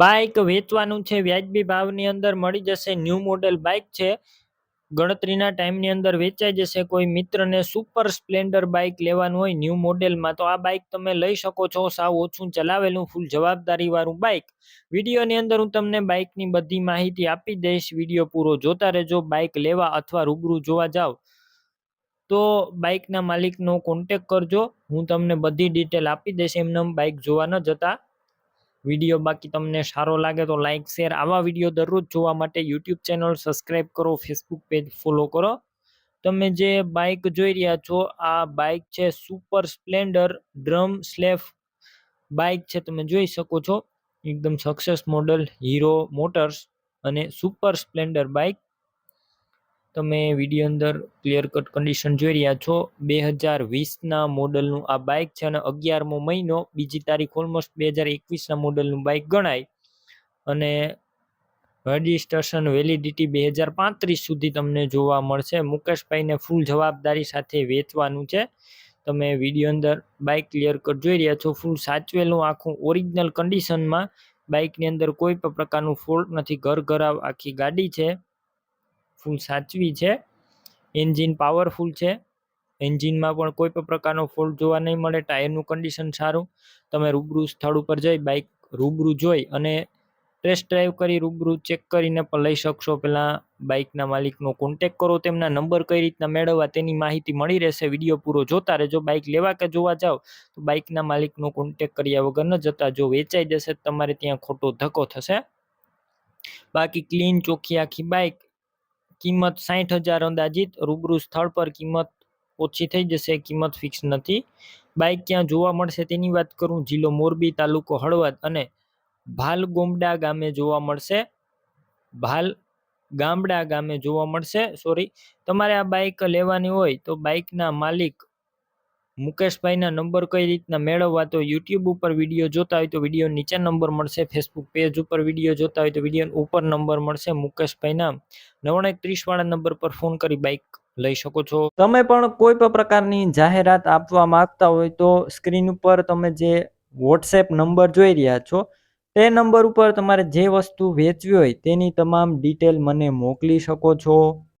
Bike વેચવાનું છે, વ્યાજબી ભાવની અંદર મળી જશે, ન્યૂ મોડેલ બાઇક છે. ગણતરીના ટાઈમની અંદર વેચાઈ જશે, કોઈ મિત્રને સુપર સ્પ્લેન્ડર બાઇક લેવાનું હોય ન્યૂ મોડેલમાં, તો આ બાઇક તમે લઈ શકો છો, સાવ ઓછું ચલાવેલું, ફૂલ જવાબદારી વાળું બાઈક વિડીયોની અંદર હું તમને બાઇકની બધી માહિતી આપી દઈશ, વીડિયો પૂરો જોતા રહેજો, બાઇક લેવા અથવા રૂબરૂ જોવા જાવ. તો બાઇકના માલિકનો કોન્ટેક કરજો, હું તમને બધી ડિટેલ આપી દઈશ, એમને બાઇક જોવા ન જતા. વીડિયો બાકી તમને સારો લાગે તો લાઇક શેર આવા વીડિયો દરરોજ જોવા માટે યુટ્યુબ ચેનલ સબસ્ક્રાઈબ કરો ફેસબુક પેજ ફોલો કરો. તમે જે બાઇક જોઈ રહ્યા છો, આ બાઇક છે Super Splendor drum self bike છે. તમે જોઈ શકો છો, એકદમ સક્સેસ મોડલ હીરો મોટર્સ અને સુપર સ્પ્લેન્ડર બાઇક તમે વીડિયો અંદર ક્લિયર કટ કન્ડિશન જોઈ રહ્યા છો. બે હજાર વીસના મોડલનું આ બાઇક છે અને અગિયારમો મહિનો, બીજી તારીખ ઓલમોસ્ટ બે હજાર એકવીસના મોડલનું બાઇક ગણાય. અને રજિસ્ટ્રેશન વેલિડિટી બે હજાર પાંત્રીસ સુધી તમને જોવા મળશે. મુકેશભાઈને ફૂલ જવાબદારી સાથે વેચવાનું છે. તમે વીડિયો અંદર બાઇક ક્લિયર કટ જોઈ રહ્યા છો. ફૂલ સાચવેલું આખું ઓરિજિનલ કન્ડિશનમાં બાઇકની અંદર કોઈ પણ પ્રકારનું ફોલ્ટ નથી. ઘર ઘરાવ આખી ગાડી છે. ફૂલ સાચવી છે. એન્જિન પાવરફુલ છે. એન્જિનમાં પણ કોઈ પણ પ્રકારનો ફોલ્ટ જોવા નહીં મળે. ટાયરનું કન્ડિશન સારું. તમે રૂબરૂ સ્થળ ઉપર જઈ બાઇક રૂબરૂ જોઈ અને ટેસ્ટ ડ્રાઈવ કરી રૂબરૂ ચેક કરીને પણ લઈ શકશો. પહેલાં બાઇકના માલિકનો કોન્ટેક કરો, તેમના નંબર કઈ રીતના મેળવવા તેની માહિતી મળી રહેશે. વીડિયો પૂરો જોતા રહેજો. બાઇક લેવા કે જોવા જાઓ તો બાઇકના માલિકનો કોન્ટેક કર્યા વગર ન જતા. જો વેચાઈ જશે તમારે ત્યાં ખોટો ધક્કો થશે. બાકી ક્લીન ચોખ્ખી આખી બાઇક કિંમત સાઠ હજાર અંદાજિત, રૂબરૂ સ્થળ પર કિંમત ઓછી થઈ જશે, કિંમત ફિક્સ નથી. બાઇક ક્યાં જોવા મળશે તેની વાત કરું, જિલ્લો મોરબી, તાલુકો હળવદ અને ભાલગોમડા ગામે જોવા મળશે. ભાલ ગામડા ગામે જોવા મળશે સોરી તમારે આ બાઇક લેવાની હોય તો બાઇકના માલિક મુકેશભાઈના નંબર કઈ રીતના મેળવવા તો યુટ્યુબ ઉપર વીડિયો જોતા હોય તો વીડિયો નીચે નંબર મળશે ફેસબુક પેજ ઉપર વીડિયો જોતા હોય તો વીડિયો ઉપર નંબર મળશે, મુકેશભાઈના નવ્વાણું ત્રીસવાળા નંબર પર ફોન કરી બાઇક લઈ શકો છો. તમે પણ કોઈ પણ પ્રકારની જાહેરાત આપવા માંગતા હોય તો સ્ક્રીન ઉપર તમે જે વોટ્સએપ નંબર જોઈ રહ્યા છો, તે નંબર ઉપર તમારે જે વસ્તુ વેચવી હોય તેની તમામ ડિટેલ મને મોકલી શકો છો.